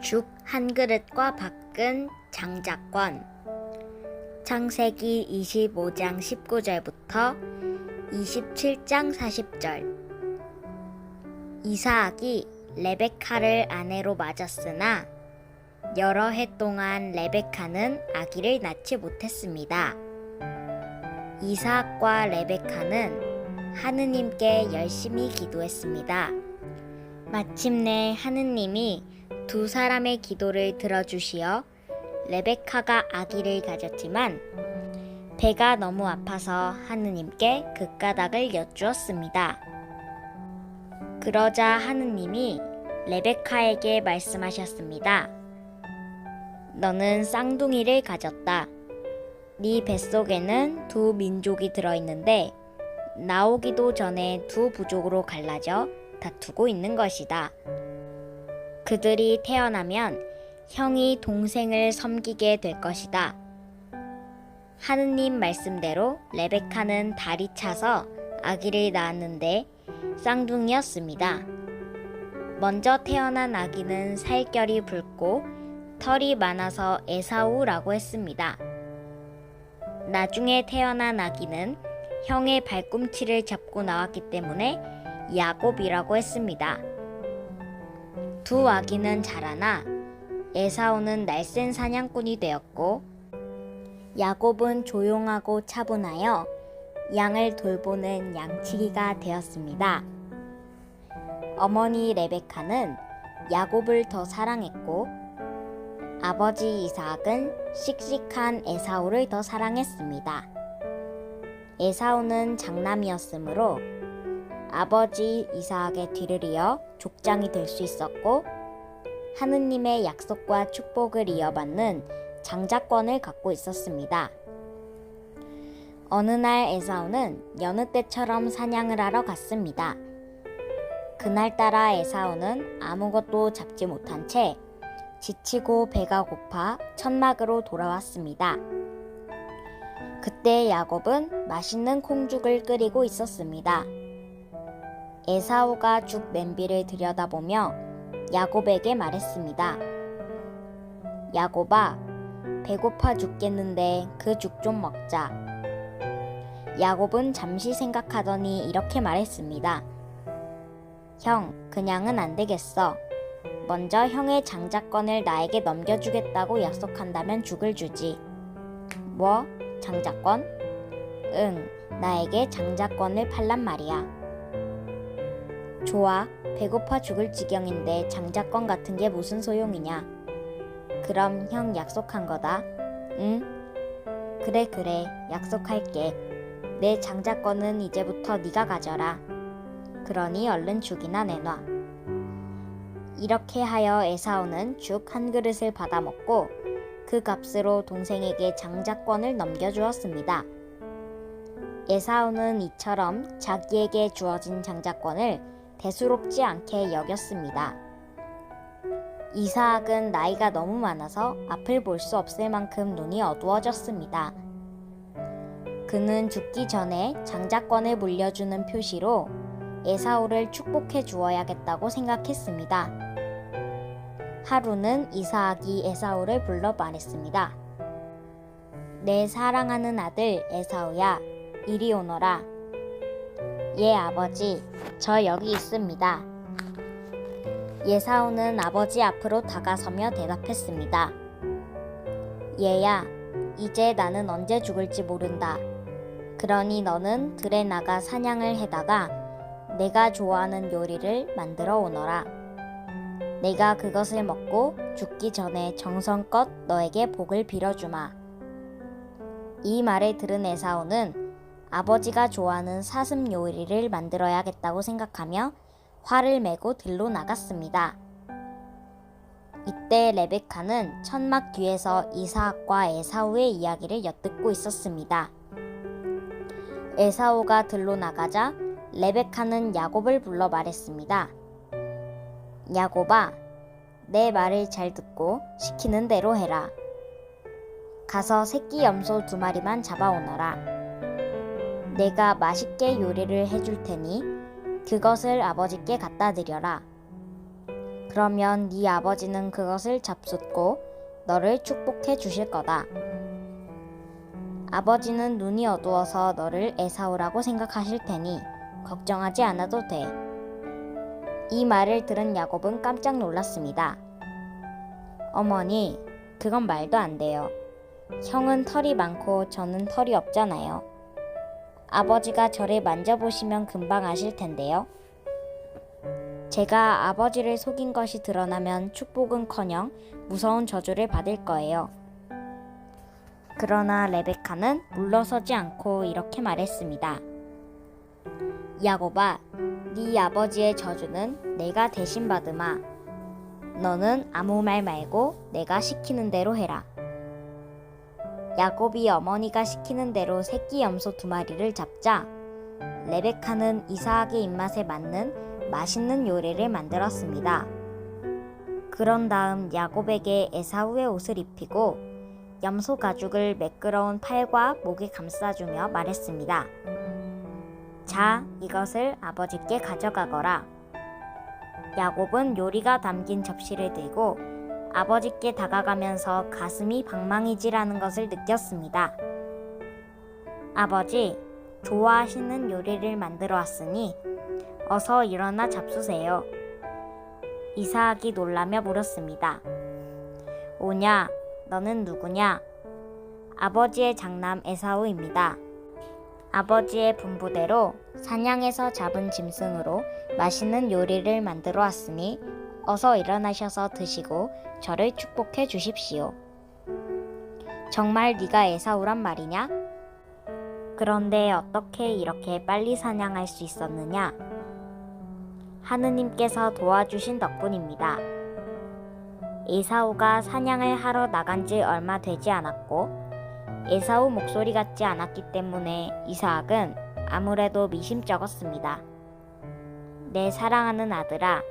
죽 한 그릇과 바꾼 장자권 창세기 25장 19절부터 27장 40절 이사악이 레베카를 아내로 맞았으나 여러 해 동안 레베카는 아기를 낳지 못했습니다. 이사악과 레베카는 하느님께 열심히 기도했습니다. 마침내 하느님이 두 사람의 기도를 들어주시어 레베카가 아기를 가졌지만 배가 너무 아파서 하느님께 그 까닭을 여쭈었습니다. 그러자 하느님이 레베카에게 말씀하셨습니다. 너는 쌍둥이를 가졌다. 네 뱃속에는 두 민족이 들어있는데 나오기도 전에 두 부족으로 갈라져 다투고 있는 것이다. 그들이 태어나면 형이 동생을 섬기게 될 것이다. 하느님 말씀대로 레베카는 달이 차서 아기를 낳았는데 쌍둥이였습니다. 먼저 태어난 아기는 살결이 붉고 털이 많아서 에사우라고 했습니다. 나중에 태어난 아기는 형의 발꿈치를 잡고 나왔기 때문에 야곱이라고 했습니다. 두 아기는 자라나 에사오는 날쌘 사냥꾼이 되었고 야곱은 조용하고 차분하여 양을 돌보는 양치기가 되었습니다. 어머니 레베카는 야곱을 더 사랑했고 아버지 이삭은 씩씩한 에사오를 더 사랑했습니다. 에사오는 장남이었으므로 아버지 이삭의 뒤를 이어 족장이 될 수 있었고 하느님의 약속과 축복을 이어받는 장자권을 갖고 있었습니다. 어느 날 에사오는 여느 때처럼 사냥을 하러 갔습니다. 그날따라 에사오는 아무것도 잡지 못한 채 지치고 배가 고파 천막으로 돌아왔습니다. 그때 야곱은 맛있는 콩죽을 끓이고 있었습니다. 에사오가 죽 냄비를 들여다보며 야곱에게 말했습니다. 야곱아, 배고파 죽겠는데 그 죽 좀 먹자. 야곱은 잠시 생각하더니 이렇게 말했습니다. 형, 그냥은 안 되겠어. 먼저 형의 장자권을 나에게 넘겨주겠다고 약속한다면 죽을 주지. 뭐? 장자권? 응, 나에게 장자권을 팔란 말이야. 좋아, 배고파 죽을 지경인데 장자권 같은 게 무슨 소용이냐? 그럼 형 약속한 거다. 응? 그래 그래, 약속할게. 내 장자권은 이제부터 네가 가져라. 그러니 얼른 죽이나 내놔. 이렇게 하여 에사오는 죽 한 그릇을 받아 먹고 그 값으로 동생에게 장자권을 넘겨주었습니다. 에사오는 이처럼 자기에게 주어진 장자권을 대수롭지 않게 여겼습니다. 이사학은 나이가 너무 많아서 앞을 볼 수 없을 만큼 눈이 어두워졌습니다. 그는 죽기 전에 장자권을 물려주는 표시로 에사오를 축복해 주어야겠다고 생각했습니다. 하루는 이사학이 에사오를 불러 말했습니다. 내 사랑하는 아들 에사오야, 이리 오너라. 예, 아버지, 저 여기 있습니다. 예사오는 아버지 앞으로 다가서며 대답했습니다. 얘야, 이제 나는 언제 죽을지 모른다. 그러니 너는 들에 나가 사냥을 해다가 내가 좋아하는 요리를 만들어 오너라. 내가 그것을 먹고 죽기 전에 정성껏 너에게 복을 빌어주마. 이 말을 들은 에사오는 아버지가 좋아하는 사슴 요리를 만들어야겠다고 생각하며 활을 메고 들로 나갔습니다. 이때 레베카는 천막 뒤에서 이사학과 에사오의 이야기를 엿듣고 있었습니다. 에사오가 들로 나가자 레베카는 야곱을 불러 말했습니다. 야곱아, 내 말을 잘 듣고 시키는 대로 해라. 가서 새끼 염소 두 마리만 잡아오너라. 내가 맛있게 요리를 해줄 테니 그것을 아버지께 갖다 드려라. 그러면 네 아버지는 그것을 잡숫고 너를 축복해 주실 거다. 아버지는 눈이 어두워서 너를 에사오라고 생각하실 테니 걱정하지 않아도 돼. 이 말을 들은 야곱은 깜짝 놀랐습니다. 어머니, 그건 말도 안 돼요. 형은 털이 많고 저는 털이 없잖아요. 아버지가 저를 만져보시면 금방 아실 텐데요. 제가 아버지를 속인 것이 드러나면 축복은커녕 무서운 저주를 받을 거예요. 그러나 레베카는 물러서지 않고 이렇게 말했습니다. 야곱아, 네 아버지의 저주는 내가 대신 받으마. 너는 아무 말 말고 내가 시키는 대로 해라. 야곱이 어머니가 시키는 대로 새끼 염소 두 마리를 잡자 레베카는 이사학의 입맛에 맞는 맛있는 요리를 만들었습니다. 그런 다음 야곱에게 에사우의 옷을 입히고 염소 가죽을 매끄러운 팔과 목에 감싸주며 말했습니다. 자, 이것을 아버지께 가져가거라. 야곱은 요리가 담긴 접시를 들고 아버지께 다가가면서 가슴이 방망이질하는 것을 느꼈습니다. 아버지, 좋아하시는 요리를 만들어 왔으니 어서 일어나 잡수세요. 이사학이 놀라며 물었습니다. 오냐, 너는 누구냐? 아버지의 장남 에사우입니다. 아버지의 분부대로 사냥에서 잡은 짐승으로 맛있는 요리를 만들어 왔으니 어서 일어나셔서 드시고 저를 축복해 주십시오. 정말 네가 에사우란 말이냐? 그런데 어떻게 이렇게 빨리 사냥할 수 있었느냐? 하느님께서 도와주신 덕분입니다. 에사우가 사냥을 하러 나간 지 얼마 되지 않았고 에사우 목소리 같지 않았기 때문에 이사학은 아무래도 미심쩍었습니다. 내 사랑하는 아들아,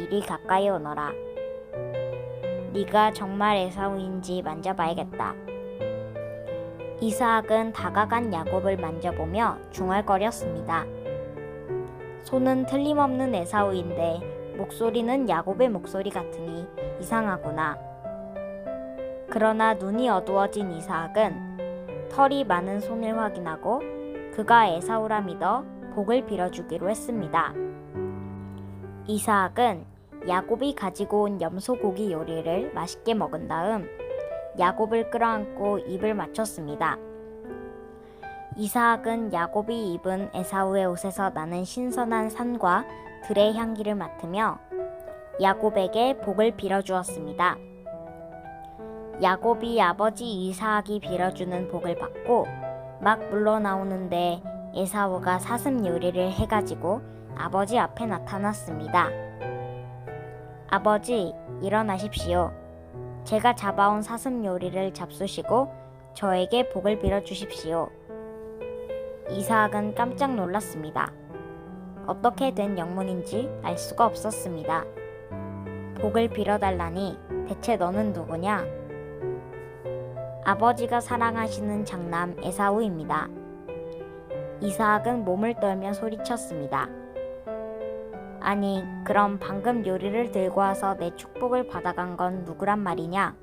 이리 가까이 오너라. 네가 정말 에사우인지 만져봐야겠다. 이사학은 다가간 야곱을 만져보며 중얼거렸습니다. 손은 틀림없는 에사우인데 목소리는 야곱의 목소리 같으니 이상하구나. 그러나 눈이 어두워진 이사학은 털이 많은 손을 확인하고 그가 에사우라 믿어 복을 빌어주기로 했습니다. 이사학은 야곱이 가지고 온 염소고기 요리를 맛있게 먹은 다음 야곱을 끌어안고 입을 맞췄습니다. 이사학은 야곱이 입은 에사우의 옷에서 나는 신선한 산과 들의 향기를 맡으며 야곱에게 복을 빌어주었습니다. 야곱이 아버지 이사학이 빌어주는 복을 받고 막 물러나오는데 에사우가 사슴 요리를 해가지고 아버지 앞에 나타났습니다. 아버지, 일어나십시오. 제가 잡아온 사슴 요리를 잡수시고 저에게 복을 빌어 주십시오. 이사학은 깜짝 놀랐습니다. 어떻게 된 영문인지 알 수가 없었습니다. 복을 빌어달라니 대체 너는 누구냐? 아버지가 사랑하시는 장남 에사우입니다. 이사학은 몸을 떨며 소리쳤습니다. 아니, 그럼 방금 요리를 들고 와서 내 축복을 받아간 건 누구란 말이냐?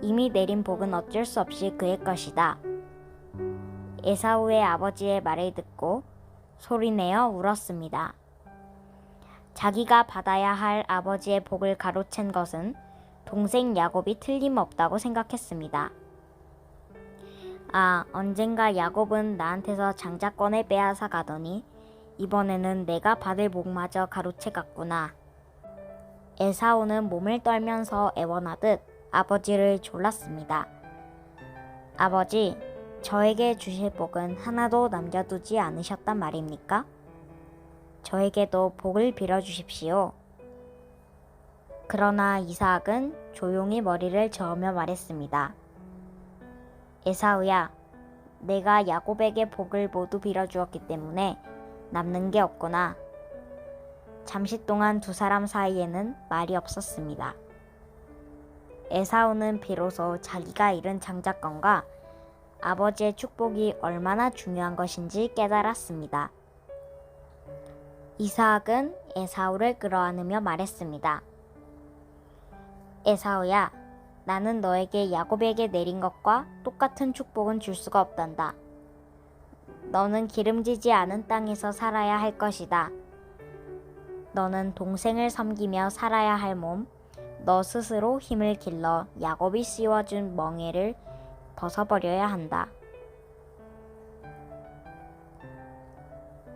이미 내린 복은 어쩔 수 없이 그의 것이다. 에사우의 아버지의 말을 듣고 소리내어 울었습니다. 자기가 받아야 할 아버지의 복을 가로챈 것은 동생 야곱이 틀림없다고 생각했습니다. 아, 언젠가 야곱은 나한테서 장자권을 빼앗아 가더니 이번에는 내가 받을 목마저 가로채 갔구나. 에사오는 몸을 떨면서 애원하듯 아버지를 졸랐습니다. 아버지, 저에게 주실 복은 하나도 남겨두지 않으셨단 말입니까? 저에게도 복을 빌어주십시오. 그러나 이삭은 조용히 머리를 저으며 말했습니다. 에사우야, 내가 야곱에게 복을 모두 빌어주었기 때문에 남는 게 없구나. 잠시 동안 두 사람 사이에는 말이 없었습니다. 에사우는 비로소 자기가 잃은 장자권과 아버지의 축복이 얼마나 중요한 것인지 깨달았습니다. 이삭은 에사우를 끌어안으며 말했습니다. 에사우야, 나는 너에게 야곱에게 내린 것과 똑같은 축복은 줄 수가 없단다. 너는 기름지지 않은 땅에서 살아야 할 것이다. 너는 동생을 섬기며 살아야 할 몸, 너 스스로 힘을 길러 야곱이 씌워준 멍에를 벗어버려야 한다.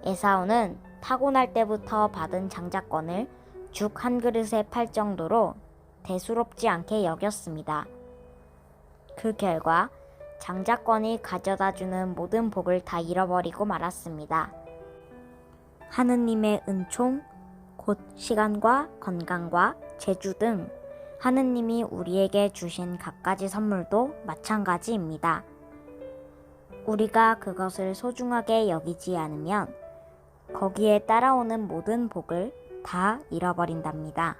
에사우는 타고날 때부터 받은 장자권을 죽 한 그릇에 팔 정도로 대수롭지 않게 여겼습니다. 그 결과 장자권이 가져다 주는 모든 복을 다 잃어버리고 말았습니다. 하느님의 은총, 곧 시간과 건강과 재주 등 하느님이 우리에게 주신 갖가지 선물도 마찬가지입니다. 우리가 그것을 소중하게 여기지 않으면 거기에 따라오는 모든 복을 다 잃어버린답니다.